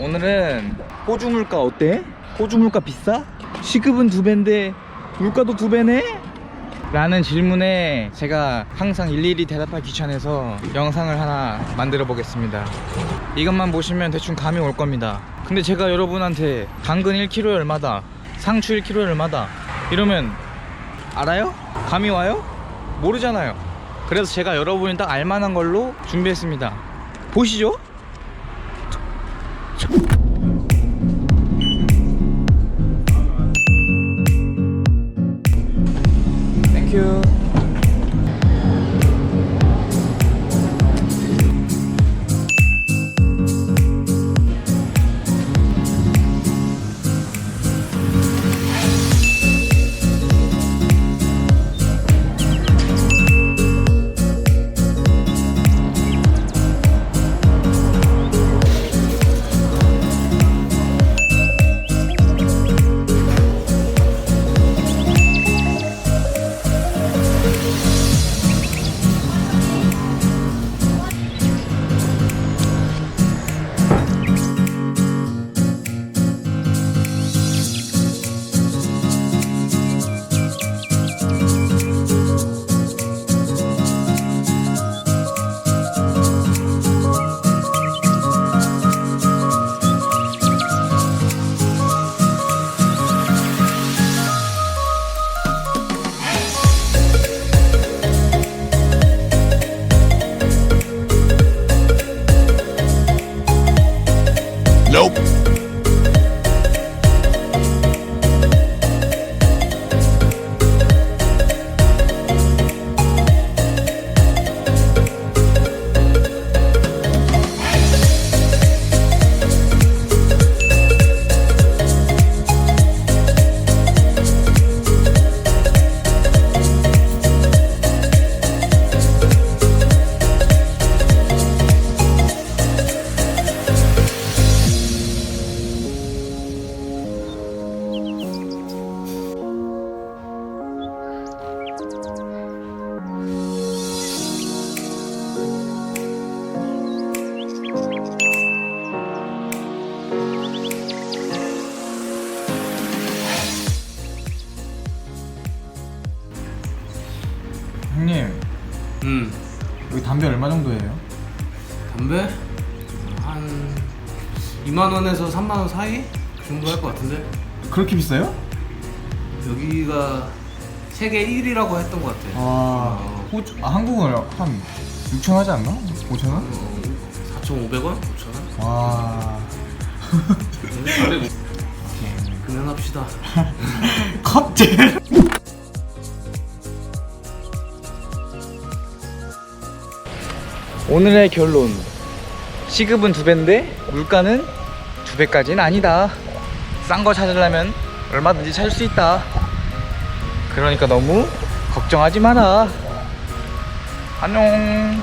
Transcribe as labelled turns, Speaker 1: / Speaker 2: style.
Speaker 1: 오늘은 호주 물가 어때? 호주 물가 비싸? 시급은 두 배인데 물가도 두 배네? 라는 질문에 제가 항상 일일이 대답하기 귀찮아서 영상을 하나 만들어 보겠습니다 이것만 보시면 대충 감이 올 겁니다 근데 제가 여러분한테 당근 1kg에 얼마다 상추 1kg에 얼마다 이러면 알아요? 감이 와요? 모르잖아요 그래서 제가 여러분이 딱 알만한 걸로 준비했습니다 보시죠
Speaker 2: Nope.
Speaker 1: 형님
Speaker 3: 음
Speaker 1: 여기 담배 얼마 정도예요?
Speaker 3: 담배 한 2만 원에서 3만 원 사이 그 정도 할 것 같은데
Speaker 1: 그렇게 비싸요?
Speaker 3: 여기가 세계 1위라고 했던 것 같아.
Speaker 1: 와
Speaker 3: 어,
Speaker 1: 호주 아 한국은 한 6천 하지 않나? 5천 원?
Speaker 3: 어, 4,500원? 5천 원?
Speaker 1: 와
Speaker 3: 그만합시다.
Speaker 1: 갑자 오늘의 결론. 시급은 두 배인데 물가는 두 배까지는 아니다. 싼 거 찾으려면 얼마든지 찾을 수 있다. 그러니까 너무 걱정하지 마라. 안녕